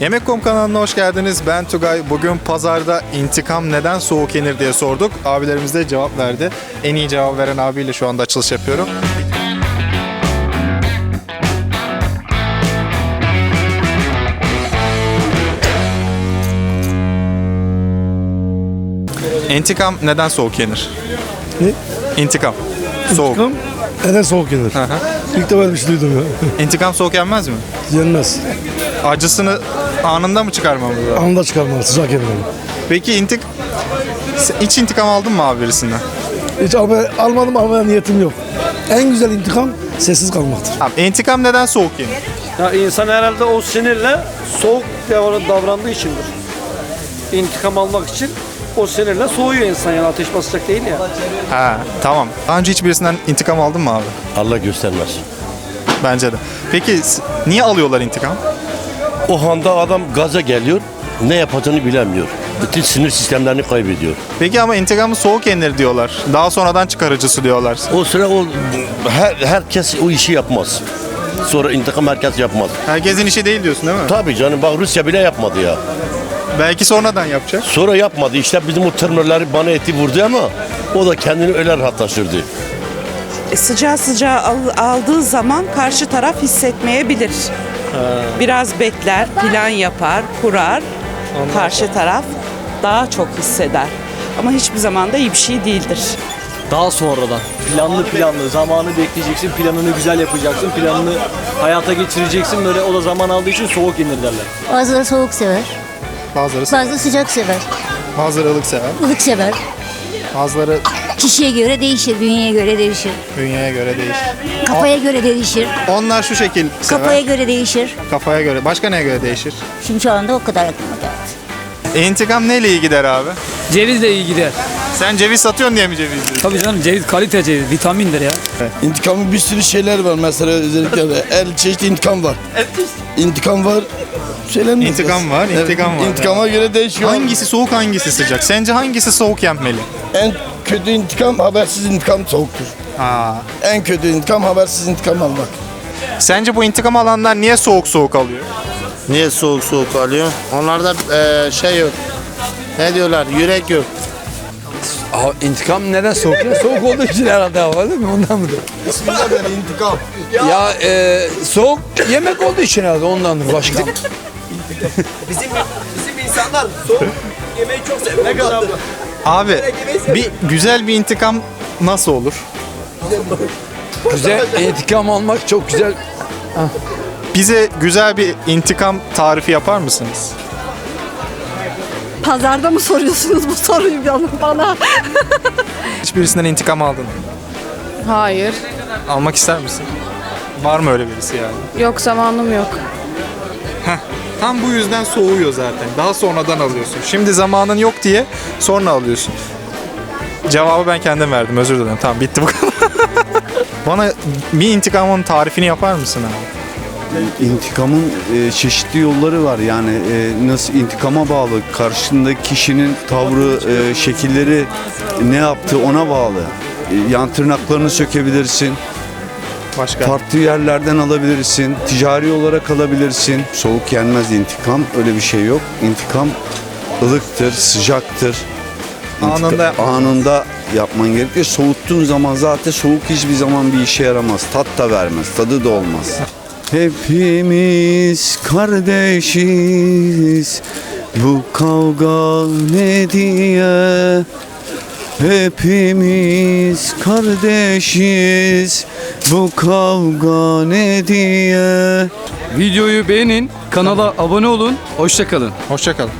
Yemek.com kanalına hoş geldiniz. Ben Tugay. Bugün pazarda intikam neden soğuk yenir diye sorduk. Abilerimiz de cevap verdi. En iyi cevap veren abiyle şu anda açılış yapıyorum. İntikam neden soğuk yenir? Ne? İntikam. Soğuk. İntikam neden soğuk yenir? Hı hı. İlk defa bir şey duydum ya. İntikam soğuk yenmez mi? Yenmez. Acısını anında mı çıkarmamız lazım? Anında çıkarmalı, sıcak yenir. Peki intik... Sen Hiç intikam aldın mı abi birisinden? Hiç alma, almadım almaya niyetim yok. En güzel intikam sessiz kalmaktır. Abi intikam neden soğuk yenir? Ya insan herhalde o sinirle soğuk davran- davrandığı içindir. İntikam almak için o sinirle soğuyor insan yani ateş basacak değil ya. Ha tamam. Daha önce hiç birisinden intikam aldın mı abi? Allah göstermez. Bence de. Peki s- niye alıyorlar intikam? O anda adam gaza geliyor, ne yapacağını bilemiyor. Bütün sinir sistemlerini kaybediyor. Peki ama intikamı soğuk yenir diyorlar. Daha sonradan çıkarıcısı diyorlar. O sıra o her, herkes o işi yapmaz. Sonra intikam herkes yapmaz. Herkesin işi değil diyorsun değil mi? Tabii canım bak Rusya bile yapmadı ya. Belki sonradan yapacak. Sonra yapmadı. İşte bizim o tırnırları bana eti vurdu ama o da kendini öyle rahatlaştırdı. E, sıcağı sıcağı al- aldığı zaman karşı taraf hissetmeyebilir. Biraz bekler, plan yapar, kurar. Karşı taraf daha çok hisseder. Ama hiçbir zaman da iyi bir şey değildir. Daha sonradan planlı planlı zamanı bekleyeceksin planını güzel yapacaksın planını hayata geçireceksin böyle o da zaman aldığı için soğuk yenir derler. Bazıları soğuk sever, Bazıları bazıları sıcak sever, bazıları ılık sever. ılık sever. Bazıları Kişiye göre değişir, bünyeye göre değişir, bünyeye göre değişir. kafaya göre değişir, Onlar şu şekil sever. kafaya göre değişir. Kafaya göre. Başka neye göre değişir? Şimdi şu anda o kadar aklıma geldi. İntikam neyle iyi gider abi? Cevizle iyi gider. Sen ceviz satıyorsun diye mi ceviz diyorsun? Tabii canım ceviz kalite ceviz vitamindir ya. İntikamın bir sürü şeyler var mesela özellikle de el çeşit intikam var. İntikam var. Söylenmez. İntikam var, intikam var. İntikama göre değişiyor. Hangisi soğuk hangisi sıcak? Sence hangisi soğuk yenmeli? En kötü intikam habersiz intikam soğuktur. Ha. En kötü intikam habersiz intikam almak. Sence bu intikam alanlar niye soğuk soğuk alıyor? Niye soğuk soğuk alıyor? Onlarda eee, şey yok. Ne diyorlar? Yürek yok. İntikam neden soğuk? Ya soğuk olduğu için herhalde hava değil mi? Ondan mıdır? intikam. Ya e, soğuk yemek olduğu için herhalde ondandır başka. Abi bir güzel bir intikam nasıl olur? güzel intikam almak çok güzel. Bize güzel bir intikam tarifi yapar mısınız? Pazarda mı soruyorsunuz bu soruyu bana-? Hiçbirisinden intikam aldın mı? Hayır. Almak ister misin? Var mı öyle birisi yani? Yok zamanım yok. Tam bu yüzden soğuyor zaten. Daha sonradan alıyorsun. Şimdi zamanın yok diye sonra alıyorsun. Cevabı ben kendim verdim. Özür dilerim. Tamam bitti bu kadar. Bana bir intikamın tarifini yapar mısın abi? İntikamın e, çeşitli yolları var. Yani e, nasıl intikama bağlı karşındaki kişinin tavrı e, şekilleri ne yaptığı ona bağlı. E, yan tırnaklarını sökebilirsin. Başka? farklı yerlerden alabilirsin. Ticari olarak alabilirsin. Soğuk yenmez intikam. Öyle bir şey yok. İntikam ılıktır sıcaktır. İntika- Anında yapman anında yapman gerekiyor. Soğuttuğun zaman zaten soğuk hiçbir zaman bir işe yaramaz. Tat da vermez tadı da olmaz Hepimiz kardeşiz Bu kavga ne diye Hepimiz kardeşiz Bu kavga ne diye Videoyu beğenin, kanala abone olun. Hoşçakalın. Hoşçakalın.